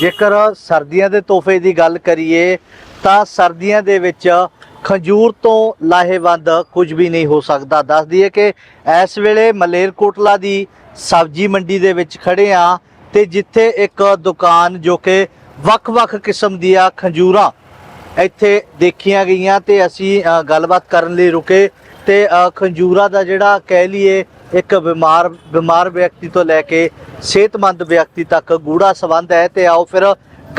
ਜੇਕਰ ਸਰਦੀਆਂ ਦੇ ਤੋਹਫੇ ਦੀ ਗੱਲ ਕਰੀਏ, ਤਾਂ ਸਰਦੀਆਂ ਦੇ ਵਿੱਚ ਖੰਜੂਰ ਤੋਂ ਲਾਹੇਵੰਦ ਕੁਝ ਵੀ ਨਹੀਂ ਹੋ ਸਕਦਾ। ਦੱਸ ਦਈਏ ਕਿ ਇਸ ਵੇਲੇ ਮਲੇਰਕੋਟਲਾ ਦੀ ਸਬਜ਼ੀ ਮੰਡੀ ਦੇ ਵਿੱਚ ਖੜੇ ਆ ਤੇ ਜਿੱਥੇ ਇੱਕ ਦੁਕਾਨ ਜੋ ਕਿ ਵੱਖ-ਵੱਖ ਕਿਸਮ ਦੀਆਂ ਖੰਜੂਰਾਂ ਇੱਥੇ ਦੇਖੀਆਂ ਗਈਆਂ ਤੇ ਅਸੀਂ ਗੱਲਬਾਤ ਕਰਨ ਲਈ ਰੁਕੇ। ਤੇ ਖੰਜੂਰਾ ਦਾ ਜਿਹੜਾ ਕਹਿ ਲਈਏ ਇੱਕ ਬਿਮਾਰ ਬਿਮਾਰ ਵਿਅਕਤੀ ਤੋਂ ਲੈ ਕੇ ਸਿਹਤਮੰਦ ਵਿਅਕਤੀ ਤੱਕ ਗੂੜਾ ਸੰਬੰਧ ਹੈ ਤੇ ਆਓ ਫਿਰ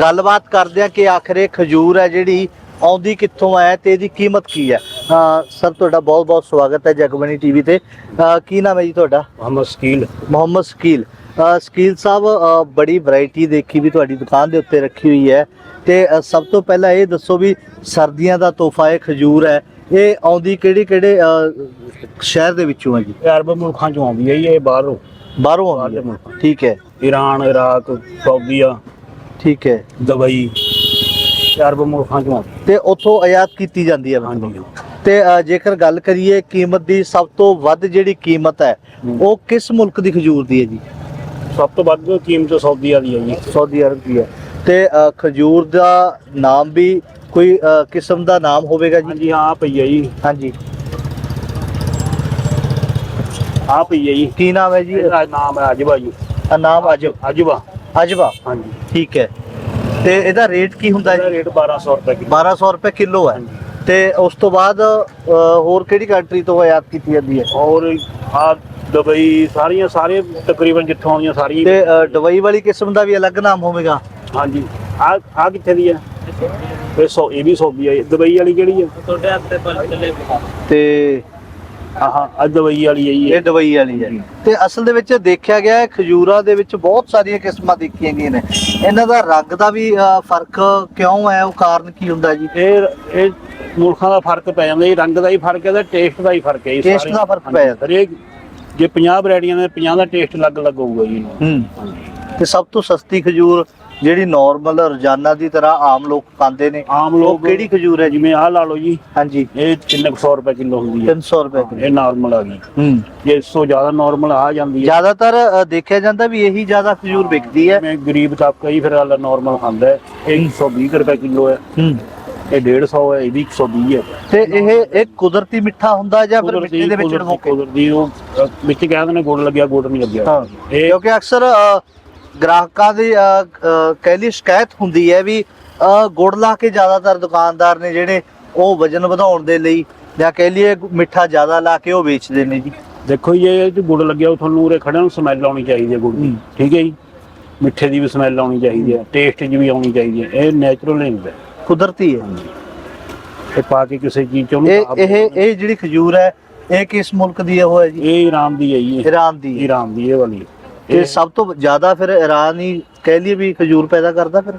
ਗੱਲਬਾਤ ਕਰਦੇ ਹਾਂ ਕਿ ਆਖਰ ਖਜੂਰ ਹੈ ਜਿਹੜੀ ਆਉਂਦੀ ਕਿੱਥੋਂ ਹੈ ਤੇ ਇਹਦੀ ਕੀਮਤ ਕੀ ਹੈ। ਸਰ ਤੁਹਾਡਾ ਬਹੁਤ ਬਹੁਤ ਸਵਾਗਤ ਹੈ ਜਗਬਣੀ ਟੀਵੀ ਤੇ। ਕੀ ਨਾਮ ਹੈ ਜੀ ਤੁਹਾਡਾ? ਮੁਹੰਮਦ ਸਕੀਲ। ਮੁਹੰਮਦ ਸਕੀਲ। ਸਕੀਲ ਸਾਹਿਬ ਬੜੀ ਵੈਰਾਈਟੀ ਦੇਖੀ ਵੀ ਤੁਹਾਡੀ ਦੁਕਾਨ ਦੇ ਉੱਤੇ ਰੱਖੀ ਹੋਈ ਹੈ। ਤੇ ਸਭ ਤੋਂ ਪਹਿਲਾਂ ਇਹ ਦੱਸੋ ਵੀ ਸਰਦੀਆਂ ਦਾ ਤੋਹਫਾ ਇਹ ਖਜੂਰ ਹੈ। ਇਹ ਆਉਂਦੀ ਕਿਹੜੇ ਕਿਹੜੇ ਸ਼ਹਿਰ ਦੇ ਵਿੱਚੋਂ ਹੈ ਜੀ? ਅਰਬ ਮੁਲਕਾਂ ਚੋਂ ਆਉਂਦੀ ਹੈ ਇਹ ਬਾਹਰੋਂ। ਬਾਹਰੋਂ ਆਉਂਦੀ ਹੈ। ਠੀਕ ਹੈ। ਈਰਾਨ ਇਰਾਕ ਸਾਊਦੀਆ ਠੀਕ ਹੈ। ਦੁਬਈ ਅਰਬ ਮੁਲਕਾਂ ਚੋਂ ਤੇ ਉੱਥੋਂ ਆਯਾਤ ਕੀਤੀ ਜਾਂਦੀ ਹੈ। ਹਾਂਜੀ। ਤੇ ਜੇਕਰ ਗੱਲ ਕਰੀਏ ਕੀਮਤ ਦੀ ਸਭ ਤੋਂ ਵੱਧ ਜਿਹੜੀ ਕੀਮਤ ਹੈ। ਉਹ ਕਿਸ ਮੁਲਕ ਦੀ ਖਜੂਰ ਦੀ ਹੈ ਜੀ? ਸਭ ਤੋਂ ਵੱਧ ਕੀਮਤ ਸਾਊਦੀਆ ਦੀ ਹੈ ਜੀ। ਸਾਊਦੀ ਅਰਬ ਦੀ ਹੈ। ਤੇ ਅ, ਖਜੂਰ ਦਾ ਨਾਮ ਵੀ ਕੋਈ ਅ, ਕਿਸਮ ਦਾ ਨਾਮ ਹੋਵੇਗਾ ਜੀ? ਹਾਂਜੀ ਹਾਂ ਪਈ ਹੈ ਜੀ। ਹਾਂਜੀ। ਆ ਪਈ ਹੈ ਜੀ। ਕੀ ਨਾਮ ਹੈ ਜੀ? ਇਹਦਾ ਨਾਮ ਹੈ ਅਜਵਾ ਜੀ। ਅ, ਨਾਮ ਅਜਬ ਅਜਵਾ। ਅਜਵਾ? ਹਾਂਜੀ। ਠੀਕ ਹੈ। ਤੇ ਇਹਦਾ ਰੇਟ ਕੀ ਹੁੰਦਾ ਇਹਦਾ ਜੀ? ਰੇਟ 1200 ਰੁਪਏ ਕਿਲੋ। 1200 ਰੁਪਏ ਕਿਲੋ ਹੈ। ਹਾਂਜੀ। ਤੇ ਉਸ ਤੋਂ ਬਾਅਦ ਅ, ਹੋਰ ਕਿਹੜੀ ਕੰਟਰੀ ਤੋਂ ਆਯਾਤ ਕੀਤੀ ਜਾਂਦੀ ਹੈ? ਔਰ ਆ ਦੁਬਈ ਸਾਰੀਆਂ ਸਾਰੇ ਤਕਰੀਬਨ ਜਿੱਥੋਂ ਆਉਂਦੀਆਂ ਸਾਰੀਆਂ ਤੇ ਅ, ਦੁਬਈ ਵਾਲੀ ਕਿਸਮ ਦਾ ਵੀ ਅਲੱਗ ਨਾਮ ਹੋਵੇਗਾ? ਹਾਂਜੀ। ਆ ਆ ਕਿੱਥੇ ਦੀ ਹੈ? ਇਹ ਸੌ ਇਹ ਵੀ ਸੌਦੀ ਹੈ। ਦੁਬਈ ਵਾਲੀ ਕਿਹੜੀ ਹੈ? ਤੇ ਆਹ ਆ ਦੁਬਈ ਵਾਲੀ ਹੈ। ਜੀ ਇਹ ਦੁਬਈ ਵਾਲੀ ਹੈ। ਤੇ ਅਸਲ ਦੇ ਵਿੱਚ ਦੇਖਿਆ ਗਿਆ ਹੈ ਖਜੂਰਾਂ ਦੇ ਵਿੱਚ ਬਹੁਤ ਸਾਰੀਆਂ ਕਿਸਮਾਂ ਦੇਖੀਆਂ ਗਈਆਂ ਨੇ। ਇਹਨਾਂ ਦਾ ਰੰਗ ਦਾ ਵੀ ਅ, ਫ਼ਰਕ ਕਿਉਂ ਹੈ? ਉਹ ਕਾਰਨ ਕੀ ਹੁੰਦਾ ਜੀ? ਇਹ ਇਹ ਮੁਲਕਾਂ ਦਾ ਫ਼ਰਕ ਪੈ ਜਾਂਦਾ ਜੀ। ਰੰਗ ਦਾ ਹੀ ਫ਼ਰਕ ਹੈ ਤੇ ਟੇਸਟ ਦਾ ਹੀ ਫ਼ਰਕ ਹੈ ਜੀ Taste ਸਾਰੇ। ਦਾ ਫ਼ਰਕ ਪੈ ਜਾਂਦਾ। ਹਰੇਕ ਜੇ 50 ਵੈਰਾਈਟੀਆਂ ਨੇ 50 ਦਾ ਟੇਸਟ ਅਲੱਗ-ਅਲੱਗ ਹੋਊਗਾ ਜੀ। ਹੂੰ। ਤੇ ਸਭ ਤੋਂ ਸਸਤੀ ਖਜੂਰ ਜਿਹੜੀ ਨਾਰਮਲ ਰੋਜ਼ਾਨਾ ਦੀ ਤਰ੍ਹਾਂ ਆਮ ਲੋਕ ਖਾਂਦੇ ਨੇ ਆਮ ਉਹ ਲੋਕ ਕਿਹੜੀ ਖਜੂਰ ਹੈ ਜੀ? ਜਿਵੇਂ ਆਹ ਲਾ ਲਓ ਜੀ ਹਾਂਜੀ। ਇਹ 300 ਰੁਪਏ ਕਿਲੋ ਹੁੰਦੀ ਹੈ। 300 ਰੁਪਏ ਕਿਲੋ ਇਹ ਨਾਰਮਲ ਆ ਗਈ। ਹੂੰ। ਜੇ ਇਸ ਤੋਂ ਜ਼ਿਆਦਾ ਨਾਰਮਲ ਆ ਜਾਂਦੀ ਹੈ। ਜ਼ਿਆਦਾਤਰ ਅ, ਦੇਖਿਆ ਜਾਂਦਾ ਵੀ ਇਹੀ ਜ਼ਿਆਦਾ ਖਜੂਰ ਵਿਕਦੀ ਹੈ। ਜਿਵੇਂ ਗਰੀਬ ਤਬਕਾ ਹੀ ਫਿਰ ਵਾਲਾ ਨਾਰਮਲ ਖਾਂਦਾ ਹੈ। ਇਹ 120 ਰੁਪਏ ਕਿਲੋ ਹੈ। ਹੂੰ। ਇਹ 150 ਹੈ ਇਹ ਵੀ 120 ਹੈ। ਤੇ ਇਹ ਇੱਕ ਕੁਦਰਤੀ ਮਿੱਠਾ ਹੁੰਦਾ ਜਾਂ ਫਿਰ ਮਿੱਠੇ ਦੇ ਵਿੱਚ ਕੁਦਰਤੀ- ਕੁਦਰਤੀ ਉਹ ਅ, ਵਿੱਚ ਕਹਿੰਦੇ ਨੇ ਗੁੜ ਲੱਗਿਆ ਗੁੜ ਨਹੀਂ ਲੱਗਿਆ। ਹਾਂ ਇਹ ਕਿਉਂਕਿ ਅਕਸਰ ਅ, ਗ੍ਰਾਹਕਾਂ ਦੀ ਕਹਿ ਲਈ ਸ਼ਿਕਾਇਤ ਹੁੰਦੀ ਹੈ ਵੀ ਗੁੜ ਲਾ ਕੇ ਜ਼ਿਆਦਾਤਰ ਦੁਕਾਨਦਾਰ ਨੇ ਜਿਹੜੇ ਉਹ ਵਜਨ ਵਧਾਉਣ ਦੇ ਲਈ ਜਾਂ ਕਹਿ ਲਈਏ ਮਿੱਠਾ ਜ਼ਿਆਦਾ ਲਾ ਕੇ ਉਹ ਵੇਚਦੇ ਨੇ ਜੀ। ਦੇਖੋ ਜੀ ਇਹ ਜੋ ਗੁੜ ਲੱਗਿਆ ਉਹ ਤੁਹਾਨੂੰ ਉਰੇ ਖੜਿਆਂ ਨੂੰ ਸਮੈਲ ਆਉਣੀ ਚਾਹੀਦੀ ਹੈ ਗੁੜ ਦੀ। ਠੀਕ ਹੈ ਜੀ? ਮਿੱਠੇ ਦੀ ਵੀ ਸਮੈਲ ਆਉਣੀ ਚਾਹੀਦੀ ਹੈ ਟੇਸਟ ਦੀ ਵੀ ਆਉਣੀ ਚਾਹੀਦੀ ਹੈ ਇਹ ਨੈਚੁਰਲ ਹੁੰਦਾ। ਕੁਦਰਤੀ ਹੈ। ਇਹ ਪਾ ਕੇ ਕਿਸੇ ਚੀਜ਼ ਚ ਇਹ ਇਹ ਇਹ ਜਿਹੜੀ ਖਜੂਰ ਹੈ ਇਹ ਕਿਸ ਮੁਲਕ ਦੀ ਹੈ ਉਹ ਹੈ ਜੀ? ਇਹ ਈਰਾਨ ਦੀ ਹੈ ਜੀ ਇਹ। ਈਰਾਨ ਦੀ ਹੈ। ਈਰਾਨ ਦੀ ਇਹ ਵਾਲੀ ਤੇ ਸਭ ਤੋਂ ਜ਼ਿਆਦਾ ਫਿਰ ਈਰਾਨ ਹੀ ਕਹਿ ਲਈਏ ਵੀ ਖਜੂਰ ਪੈਦਾ ਕਰਦਾ ਫਿਰ?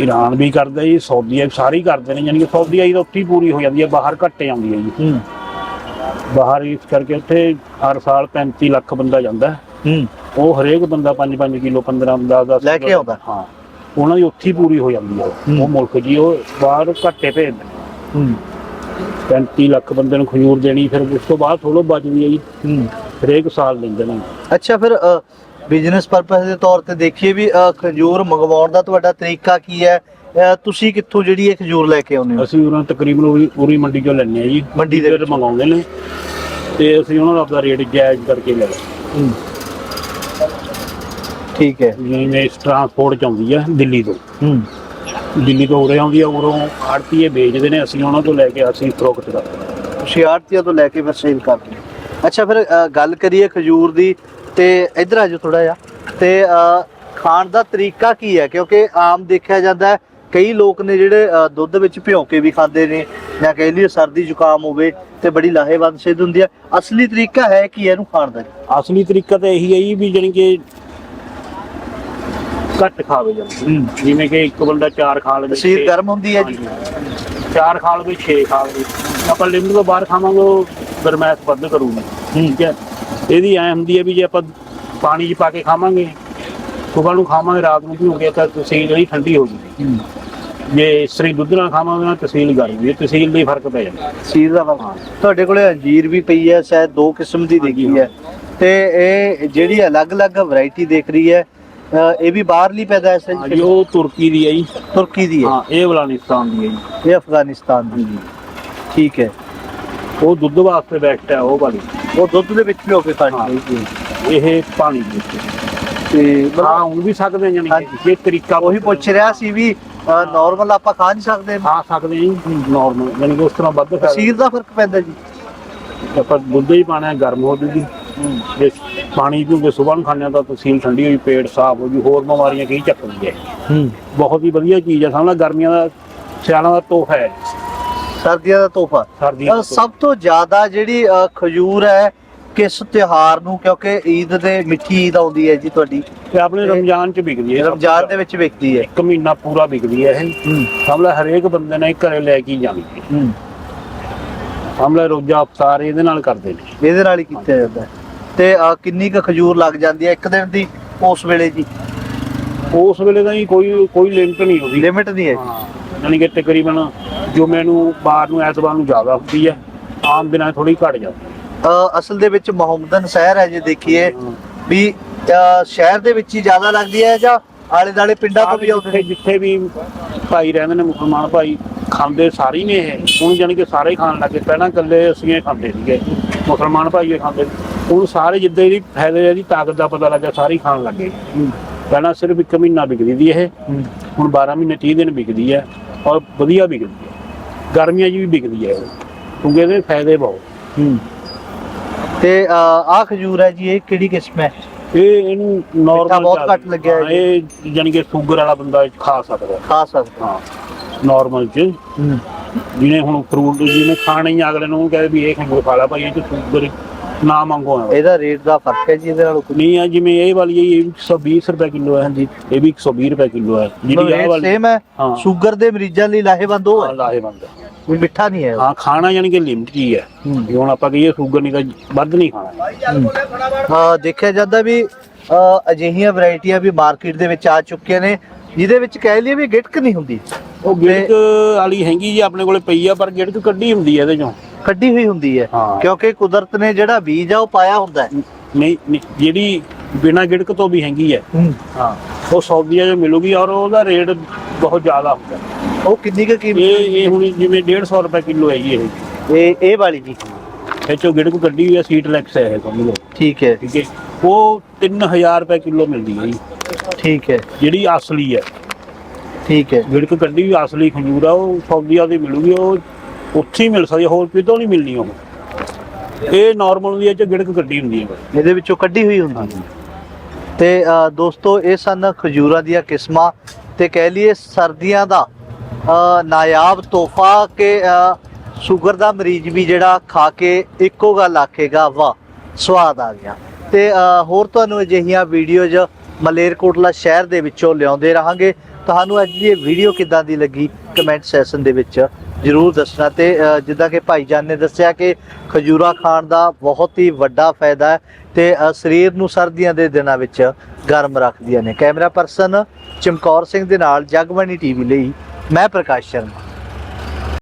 ਈਰਾਨ ਵੀ ਕਰਦਾ ਜੀ ਸਾਊਦੀਆ ਵੀ ਸਾਰੇ ਹੀ ਕਰਦੇ ਨੇ ਯਾਨੀ ਕਿ ਸਾਊਦੀਆ ਹੀ ਤਾਂ ਉੱਥੇ ਹੀ ਪੂਰੀ ਹੋ ਜਾਂਦੀ ਹੈ ਬਾਹਰ ਘੱਟ ਜਾਂਦੀ ਹੈ ਜੀ। ਹੂੰ। ਬਾਹਰ ਇਸ ਕਰਕੇ ਉੱਥੇ ਹਰ ਸਾਲ 35 ਲੱਖ ਬੰਦਾ ਜਾਂਦਾ। ਹੈ। ਹੂੰ ਉਹ ਹਰੇਕ ਬੰਦਾ 5-5 ਕਿਲੋ 15 10 10 ਲੈ ਕੇ ਆਉਂਦਾ। ਹਾਂ। ਉਹਨਾਂ ਦੀ ਉੱਥੇ ਹੀ ਪੂਰੀ ਹੋ ਜਾਂਦੀ ਹੈ ਹੂੰ। ਉਹ ਮੁਲਕ ਜੀ ਉਹ ਬਾਹਰ ਘੱਟੇ ਭੇਜਦੇ। ਨੇ। ਹੂੰ। 35 ਲੱਖ ਬੰਦੇ ਨੂੰ ਖਜੂਰ ਦੇਣੀ ਫਿਰ ਉਸ ਤੋਂ ਬਾਅਦ ਥੋੜੋ ਬਚਦੀ ਹੈ ਜੀ। ਹੂੰ। ਹਰੇਕ ਸਾਲ ਲੈਂਦੇ ਨੇ। ਅੱਛਾ ਫਿਰ ਬਿਜ਼ਨਸ ਪਰਪਸ ਦੇ ਤੌਰ ਤੇ ਦੇਖੀਏ ਵੀ ਖਜੂਰ ਮੰਗਵਾਉਣ ਦਾ ਤੁਹਾਡਾ ਤਰੀਕਾ ਕੀ ਹੈ? ਤੁਸੀਂ ਕਿੱਥੋਂ ਜਿਹੜੀ ਇਹ ਖਜੂਰ ਲੈ ਕੇ ਆਉਂਦੇ ਹੋ? ਅਸੀਂ ਉਹਨਾਂ ਤਕਰੀਬਨ ਉਰੀ ਉਰੀ ਮੰਡੀ ਚੋਂ ਲੈਂਦੇ ਆ ਜੀ। ਮੰਡੀ ਦੇ ਫਿਰ ਮੰਗਾਉਂਦੇ ਨੇ। ਤੇ ਅਸੀਂ ਉਹਨਾਂ ਦਾ ਆਪਦਾ ਰੇਟ ਜਾਇਜ਼ ਕਰਕੇ ਲੈ ਹੂੰ। ਠੀਕ ਹੈ। ਜਿਵੇਂ ਇਸ ਟਰਾਂਸਪੋਰਟ ਚ ਆਉਂਦੀ ਹੈ ਦਿੱਲੀ ਤੋਂ। ਹੂੰ। ਦਿੱਲੀ ਤੋਂ ਉਰੇ ਆਉਂਦੀ ਆ ਉਰੋਂ ਆੜਤੀਏ ਵੇਚਦੇ ਨੇ ਅਸੀਂ ਉਹਨਾਂ ਤੋਂ ਲੈ ਕੇ ਅਸੀਂ ਫਰੋਖਤ ਕਰਦੇ ਹਾਂ। ਤੁਸੀਂ ਆੜਤੀਆਂ ਤੋਂ ਲੈ ਕੇ ਫਿਰ ਸੇਲ ਕਰਦੇ ਹੋ। ਅੱਛਾ ਫਿਰ ਅ, ਗੱਲ ਕਰੀਏ ਖਜੂਰ ਦੀ ਤੇ ਇੱਧਰ ਆ ਜਾਓ ਥੋੜਾ ਜਿਹਾ। ਤੇ ਖਾਣ ਦਾ ਤਰੀਕਾ ਕੀ ਹੈ? ਕਿਉਂਕਿ ਆਮ ਦੇਖਿਆ ਜਾਂਦਾ ਹੈ ਕਈ ਲੋਕ ਨੇ ਜਿਹੜੇ ਦੁੱਧ ਵਿੱਚ ਭਿਉਂ ਕੇ ਵੀ ਖਾਂਦੇ ਨੇ ਜਾਂ ਕਹਿ ਲਈਏ ਸਰਦੀ ਜ਼ੁਕਾਮ ਹੋਵੇ ਤੇ ਬੜੀ ਲਾਹੇਵੰਦ ਸਿੱਧ ਹੁੰਦੀ ਹੈ। ਅਸਲੀ ਤਰੀਕਾ ਹੈ ਕੀ ਇਹਨੂੰ ਖਾਣ ਦਾ? ਅਸਲੀ ਤਰੀਕਾ ਤਾਂ ਇਹੀ ਹੈ ਜੀ ਵੀ ਜਾਣੀ ਕਿ ਘੱਟ ਖਾਵੇ ਜਿਵੇਂ ਕਿ ਇੱਕ ਬੰਦਾ ਚਾਰ ਖਾ ਲਵੇ ਤਸੀਰ ਛੇ- ਗਰਮ ਹੁੰਦੀ ਹੈ ਜੀ। ਚਾਰ ਖਾ ਲਵੇ 6 ਖਾ ਲਵੇ। ਆਪਾਂ ਲਿਮਟ ਤੋਂ ਬਾਹਰ ਖਾਵਾਂਗੇ ਗਰਮੈਸ਼ ਵੱਧ ਕਰੂਗੀ। ਠੀਕ ਹੈ। ਇਹਦੀ ਐ ਹੁੰਦੀ ਹੈ ਵੀ ਜੇ ਆਪਾਂ ਪਾਣੀ 'ਚ ਪਾ ਕੇ ਖਾਵਾਂਗੇ ਸੁਬਾਹ ਨੂੰ ਖਾਵਾਂਗੇ ਰਾਤ ਨੂੰ ਪੀਓਗੇ ਤਾਂ ਤਸੀਲ ਜਿਹੜੀ ਠੰਡੀ ਹੋ ਜੂਗੀ। ਜੇ ਸਰੀ ਦੁੱਧ ਨਾਲ ਖਾਵਾਂਗੇ ਤਾਂ ਤਸੀਲ ਗਰਮ ਹੋਈ ਤਸੀਲ ਦਾ ਫ਼ਰਕ ਪੈ ਜਾਂਦਾ ਤਸੀਰ ਦਾ ਫ਼ਰਕ। ਤੁਹਾਡੇ ਕੋਲੇ ਅੰਜੀਰ ਵੀ ਪਈ ਹੈ ਸ਼ਾਇਦ ਦੋ ਕਿਸਮ ਦੀ ਦੇਖੀ ਹੈ। ਤੇ ਇਹ ਜਿਹੜੀ ਅਲੱਗ-ਅਲੱਗ ਵੈਰਾਈਟੀ ਦੇਖ ਰਹੀ ਹੈ ਇਹ ਵੀ ਬਾਹਰਲੀ ਪੈਦਾਇਸ਼ ਹੈ ਜੀ? ਉਹ ਤੁਰਕੀ ਦੀ ਹੈ ਜੀ। ਤੁਰਕੀ ਦੀ ਹੈ। ਹਾਂ ਇਹ ਬਲਾਨਿਸਤਾਨ ਦੀ ਹੈ ਜੀ। ਇਹ ਅਫਗਾਨਿਸਤਾਨ ਦੀ। ਠੀਕ ਹੈ। ਉਹ ਦੁੱਧ ਵਾਸਤੇ ਬੈਸਟ ਹੈ ਉਹ ਵਾਲੀ। ਉਹ ਦੁੱਧ ਦੇ ਵਿੱਚ ਵੀ ਹੋ ਕੇ ਹੈ ਇਹ ਪਾਣੀ ਦੇ ਵਿੱਚ। ਤੇ ਹਾਂ ਹੁਣ ਵੀ ਸਕਦੇ ਹਾਂ ਜਾਨੀ। ਕਿ ਇਹ ਤਰੀਕਾ ਉਹੀ ਪੁੱਛ ਰਿਹਾ ਸੀ ਵੀ ਨਾਰਮਲ ਆਪਾਂ ਖਾ ਨਹੀਂ ਸਕਦੇ। ਖਾ ਸਕਦੇ ਹਾਂ ਨਾਰਮਲ ਯਾਨੀ ਕਿ ਉਸ ਤਰ੍ਹਾਂ ਵੱਧ ਖਾ ਤਸੀਰ ਦਾ ਫ਼ਰਕ ਪੈਂਦਾ ਜੀ। ਆਪਾਂ ਦੁੱਧ ਹੀ ਪਾਣਾ ਗਰਮ ਹੋ ਜੂਗੀ। ਜੇ ਪਾਣੀ ਪੀਓਗੇ ਸਵੇਰ ਨੂੰ ਖਾਣੇ ਤਾਂ ਤਸੀਲ ਠੰਡੀ ਹੋਈ ਪੇਟ ਸਾਫ਼ ਹੋ ਜੂ ਹੋਰ ਬਿਮਾਰੀਆਂ ਕਈ ਚੱਕਦੀ ਹੈ। ਬਹੁਤ ਹੀ ਵਧੀਆ ਚੀਜ਼ ਹੈ ਸਮਝਣਾ ਗਰਮੀਆਂ ਦਾ ਸਿਆਲਾਂ ਦਾ ਤੋਹਫਾ ਹੈ। ਸਰਦੀਆਂ ਦਾ ਤੋਹਫਾ। ਸਰਦੀਆਂ ਦਾ ਸਭ ਤੋਂ ਜ਼ਿਆਦਾ ਜਿਹੜੀ ਅ, ਖਜੂਰ ਹੈ ਕਿਸ ਤਿਉਹਾਰ ਨੂੰ? ਕਿਉਂਕਿ ਈਦ ਦੇ ਮਿੱਠੀ ਈਦ ਆਉਂਦੀ ਹੈ ਜੀ ਤੁਹਾਡੀ। ਤੇ ਆਪਣੇ ਰਮਜ਼ਾਨ ਚ ਵਿਕਦੀ ਹੈ। ਰਮਜ਼ਾਨ ਦੇ ਵਿੱਚ ਵਿਕਦੀ ਹੈ। ਇੱਕ ਮਹੀਨਾ ਪੂਰਾ ਵਿਕਦੀ ਹੈ ਇਹ। ਹੂੰ। ਸਮਝਲਾ ਹਰੇਕ ਬੰਦੇ ਨੇ ਘਰੇ ਲੈ ਕੇ ਹੀ ਜਾਣੀ ਹੈ। ਹੂੰ। ਸਮਝਲਾ ਰੋਜ਼ਾ ਅਫਤਾਰ ਇਹਦੇ ਨਾਲ ਕਰਦੇ ਨੇ। ਇਹਦੇ ਨਾਲ ਹੀ ਕੀਤਾ ਜਾਂਦਾ ਹੈ। ਤੇ ਅ, ਕਿੰਨੀ ਕੁ ਖਜੂਰ ਲੱਗ ਜਾਂਦੀ ਹੈ ਇੱਕ ਦਿਨ ਦੀ ਉਸ ਵੇਲੇ ਜੀ? ਉਸ ਵੇਲੇ ਤਾਂ ਜੀ ਕੋਈ ਕੋਈ ਲਿਮਟ ਨਹੀਂ ਹੁੰਦੀ। ਲਿਮਿਟ ਨਹੀਂ ਹੈ। ਹਾਂ। ਯਾਨੀ ਕਿ ਤਕਰੀਬਨ ਜੋ ਮੈਨੂੰ ਬਾਹਰ ਨੂੰ ਐਤਵਾਰ ਨੂੰ ਜ਼ਿਆਦਾ ਹੁੰਦੀ ਹੈ ਆਮ ਦਿਨਾਂ ਥੋੜੀ ਘਟ ਜਾਂਦੀ ਹੈ। ਅ, ਅਸਲ ਦੇ ਵਿੱਚ ਮੁਹੰਮਦਨ ਸ਼ਹਿਰ ਹੈ ਜੇ ਦੇਖੀਏ ਵੀ ਅ, ਸ਼ਹਿਰ ਦੇ ਵਿੱਚ ਹੀ ਜ਼ਿਆਦਾ ਲੱਗਦੀ ਹੈ ਜਾਂ ਆਲੇ ਦਾਲੇ ਪਿੰਡਾਂ ਤੋਂ ਵੀ ਆਉਂਦੇ ਜਿੱਥੇ ਨੇ? ਜਿੱਥੇ ਵੀ ਭਾਈ ਰਹਿੰਦੇ ਨੇ ਮੁਸਲਮਾਨ ਭਾਈ ਖਾਂਦੇ ਸਾਰੇ ਹੀ ਨੇ ਇਹ। ਹੁਣ ਜਾਨੀ ਕਿ ਸਾਰੇ ਹੀ ਖਾਣ ਲੱਗੇ ਪਹਿਲਾਂ ਇਕੱਲੇ ਅਸੀਂ ਇਹ ਖਾਂਦੇ ਸੀਗੇ। ਮੁਸਲਮਾਨ ਭਾਈ ਇਹ ਖਾਂਦੇ ਹੁਣ ਸਾਰੇ ਜਿੱਦਾਂ ਇਹਦੀ ਫਾਇਦੇ ਇਹਦੀ ਤਾਕਤ ਦਾ ਪਤਾ ਲੱਗਾ ਸਾਰੇ ਹੀ ਖਾਣ ਲੱਗੇ ਪਹਿਲਾਂ ਸਿਰਫ ਇੱਕ ਮਹੀਨਾ ਵਿਕਦੀ ਦੀ ਇਹ। ਹੁਣ 12 ਮਹੀਨੇ 30 ਦਿਨ ਵਿਕਦੀ ਹੈ। ਔਰ ਵਧੀਆ ਵਿਕਦੀ ਹੈ। ਗਰਮੀਆਂ 'ਚ ਵੀ ਵਿਕਦੀ ਹੈ ਇਹ। ਕਿਉਂਕਿ ਇਹਦੇ ਫਾਇਦੇ ਬਹੁਤ। ਹੂੰ। ਤੇ ਆ ਖਜੂਰ ਹੈ ਜੀ ਇਹ ਕਿਹੜੀ ਕਿਸਮ ਹੈ? ਇਹ ਇਹਨੂੰ ਨਾਰਮਲ ਬਹੁਤ ਘੱਟ ਲੱਗਿਆ ਹੈ ਇਹ ਜਾਨੀ ਕਿ ਸ਼ੂਗਰ ਵਾਲਾ ਬੰਦਾ ਇਹ ਖਾ ਸਕਦਾ। ਖਾ ਸਕਦੇ। ਹਾਂ ਨਾਰਮਲ ਚ। ਹੂੰ। ਜਿਹਨੇ ਹੁਣ ਫਰੂਟ ਜਿਹਨੇ ਖਾਣਾ ਹੀ ਅਗਲੇ ਨੂੰ ਕਹੇ ਵੀ ਇਹ ਖੰਗੋ ਖਾ ਲਾ ਭਾਈ ਇਹ ਚ ਸ਼ੂਗਰ ਨਾ ਮੰਗੋ। ਇਹਦਾ ਰੇਟ ਦਾ ਫ਼ਰਕ ਹੈ ਜੀ ਇਹਦੇ ਨਾਲ ਨਹੀਂ ਆ ਜਿਵੇਂ ਇਹ ਵਾਲੀ ਹੈ, ਇਹ ਵੀ 120 ਰੁਪਏ ਕਿਲੋ ਹੈ ਹਾਂਜੀ। ਇਹ ਵੀ 120 ਰੁਪਏ ਕਿਲੋ ਹੈ। ਜਿਹੜੀ ਰੇਟ ਵਾਲੀ ਸੇਮ ਹੈ। ਸ਼ੂਗਰ ਦੇ ਮਰੀਜ਼ਾਂ ਲਈ ਲਾਹੇਵੰਦ ਉਹ ਹੈ? ਲਾਹੇਵੰਦ। ਕੋਈ ਮਿੱਠਾ ਨਹੀਂ ਹੈ। ਹਾਂ ਖਾਣਾ ਯਾਨੀ ਕਿ ਲਿਮਟ ਹੀ ਹੈ। ਹੁਣ ਆਪਾਂ ਕਹੀਏ ਸ਼ੂਗਰ ਨਹੀਂ ਤਾਂ ਵੱਧ ਨਹੀਂ ਖਾਣਾ। ਹਾਂ। ਦੇਖਿਆ ਜਾਂਦਾ ਵੀ ਅਜਿਹੀਆਂ ਵੈਰਾਈਟੀਆਂ ਵੀ ਮਾਰਕੀਟ ਦੇ ਵਿੱਚ ਆ ਚੁੱਕੀਆਂ ਨੇ ਜਿਹਦੇ ਵਿੱਚ ਕਹਿ ਲਈਏ ਵੀ ਗਿਟਕ ਨਹੀਂ ਹੁੰਦੀ। ਉਹ ਗਿੜਕ ਵਾਲੀ ਹੈਗੀ ਜੀ ਆਪਣੇ ਕੋਲੇ ਪਈ ਆ ਪਰ ਗਿੜਕ ਕੱਢੀ ਹੁੰਦੀ ਹੈ ਇਹਦੇ ਚੋਂ। ਕੱਢੀ ਹੋਈ ਹੁੰਦੀ ਹੈ। ਹਾਂ। ਕਿਉਂਕਿ ਕੁਦਰਤ ਨੇ ਜਿਹੜਾ ਬੀਜ ਆ ਉਹ ਪਾਇਆ ਹੁੰਦਾ ਹੈ। ਨਹੀਂ ਨਹੀਂ, ਜਿਹੜੀ ਬਿਨਾ ਗਿੜਕ ਤੋਂ ਵੀ ਹੈਗੀ ਹੈ। ਹਾਂ। ਉਹ ਸੌਦੀਆਂ 'ਚ ਮਿਲੂਗੀ ਔਰ ਉਹਦਾ ਰੇਟ ਬਹੁਤ ਜ਼ਿਆਦਾ ਹੁੰਦਾ ਹੈ। ਉਹ ਕਿੰਨੀ ਕੁ ਕੀਮਤ ਇਹ ਇਹ ਹੁਣ ਜਿਵੇਂ 150 ਰੁਪਏ ਕਿਲੋ ਹੈ ਜੀ ਇਹ। ਇਹ ਇਹ ਵਾਲੀ ਜੀ। ਇਹ ਚੋਂ ਗਿੜਕ ਕੱਢੀ ਹੋਈ ਹੈ ਸੀਟਲੈਕਸ ਹੈ ਇਹ ਸਮਝ ਲਓ ਠੀਕ ਹੈ। ਠੀਕ ਹੈ। ਉਹ 3000 ਰੁਪਏ ਕਿਲੋ ਮਿਲਦੀ ਹੈ ਜੀ। ਠੀਕ ਹੈ। ਜਿਹੜੀ ਅਸਲੀ ਹੈ। ਠੀਕ ਹੈ। ਗਿੜਕ ਕੱਢੀ ਹੋਈ ਅਸਲੀ ਖੰਜੂਰ ਆ ਉਹ ਸੌਦੀਆਂ ਦੀ ਮਿਲੂਗੀ ਉਹ ਉੱਥੇ ਹੀ ਮਿਲ ਸਕਦੀ ਹੈ, ਹੋਰ ਕਿਤੋਂ ਨਹੀਂ ਮਿਲਣੀ ਉਹ। ਇਹ ਨਾਰਮਲ ਦੀ ਇਹ ਚ ਗਿੜਕ ਕੱਢੀ ਹੁੰਦੀ ਹੈ। ਇਹਦੇ ਵਿੱਚੋਂ ਕੱਢੀ ਹੋਈ ਹੁੰਦੀ ਹੈ ਤੇ ਅ, ਦੋਸਤੋ ਇਹ ਸਨ ਖਜੂਰਾਂ ਦੀਆਂ ਕਿਸਮਾਂ ਤੇ ਕਹਿ ਲਈਏ ਸਰਦੀਆਂ ਦਾ ਅ, ਨਾਯਾਬ ਤੋਹਫਾ ਕਿ ਅ, ਸ਼ੂਗਰ ਦਾ ਮਰੀਜ਼ ਵੀ ਜਿਹੜਾ ਖਾ ਕੇ ਇੱਕੋ ਗੱਲ ਆਖੇਗਾ ਵਾਹ ਸਵਾਦ ਆ ਗਿਆ। ਤੇ ਅ, ਹੋਰ ਤੁਹਾਨੂੰ ਅਜਿਹੀਆਂ ਵੀਡੀਓਜ਼ ਮਲੇਰਕੋਟਲਾ ਸ਼ਹਿਰ ਦੇ ਵਿੱਚੋਂ ਲਿਆਉਂਦੇ ਰਹਾਂਗੇ। ਤੁਹਾਨੂੰ ਅੱਜ ਦੀ ਇਹ ਵੀਡੀਓ ਕਿੱਦਾਂ ਦੀ ਲੱਗੀ ਕਮੈਂਟ ਸੈਸ਼ਨ ਦੇ ਵਿੱਚ? ਜਰੂਰ ਦੱਸਣਾ ਤੇ ਜਿੱਦਾਂ ਕਿ ਭਾਈਜਾਨ ਨੇ ਦੱਸਿਆ ਕਿ ਖਜੂਰਾ ਖਾਣ ਦਾ ਬਹੁਤ ਹੀ ਵੱਡਾ ਫਾਇਦਾ ਹੈ ਤੇ ਸਰੀਰ ਨੂੰ ਸਰਦੀਆਂ ਦੇ ਦਿਨਾਂ ਵਿੱਚ ਗਰਮ ਰੱਖਦੀਆਂ ਨੇ। ਕੈਮਰਾ ਪਰਸਨ ਚਮਕੌਰ ਸਿੰਘ ਦੇ ਨਾਲ ਜਗਬਾਣੀ ਟੀਵੀ ਲਈ, ਮੈਂ ਪ੍ਰਕਾਸ਼ ਸ਼ਰਮਾ।